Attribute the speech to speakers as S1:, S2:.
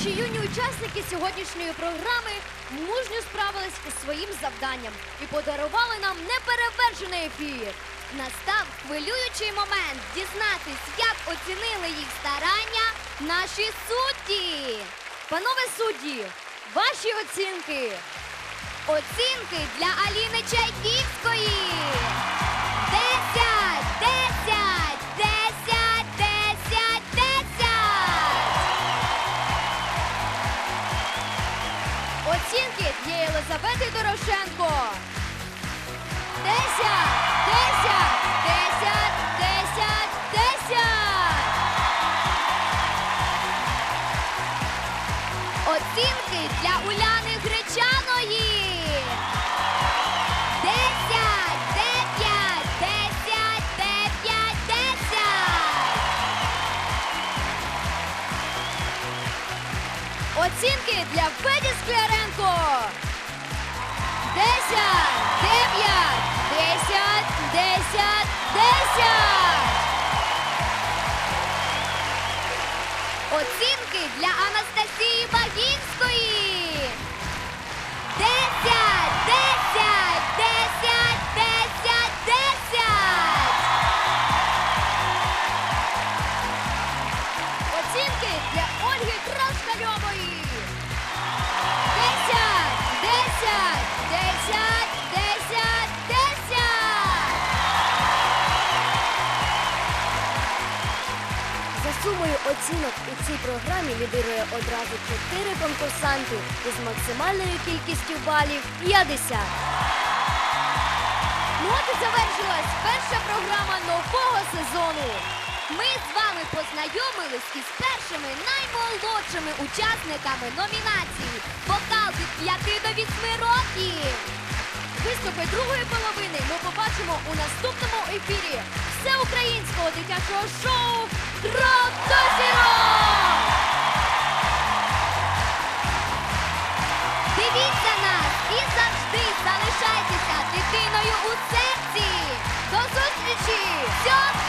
S1: Учасники сьогоднішньої програми мужньо справились із своїм завданням і подарували нам неперевершений ефір. Настав хвилюючий момент дізнатись, як оцінили їх старання наші судді. Панове судді, ваші оцінки. Оцінки для Аліни Чайківської. Оцінки для Єлизавети Дорошенко. Десять, десять, десять, десять, десять. Оцінки для Уляни Гречаної. Оцінки для Феді Скляренко. 10, 9, 10, 10, 10. Оцінки для Анастасії Багінської. 10.
S2: За сумою оцінок у цій програмі лідирує одразу чотири конкурсанти із максимальною кількістю балів 50.
S1: Ну от і завершилась перша програма нового сезону. Ми з вами познайомились із першими наймолодшими учасниками номінації Вокал від 5 до 8 років. Виступи другої половини ми побачимо у наступному ефірі всеукраїнського дитячого шоу «Крок до зірок». Дивіться нас і завжди залишайтеся дитиною у серці. До зустрічі! Цьомки!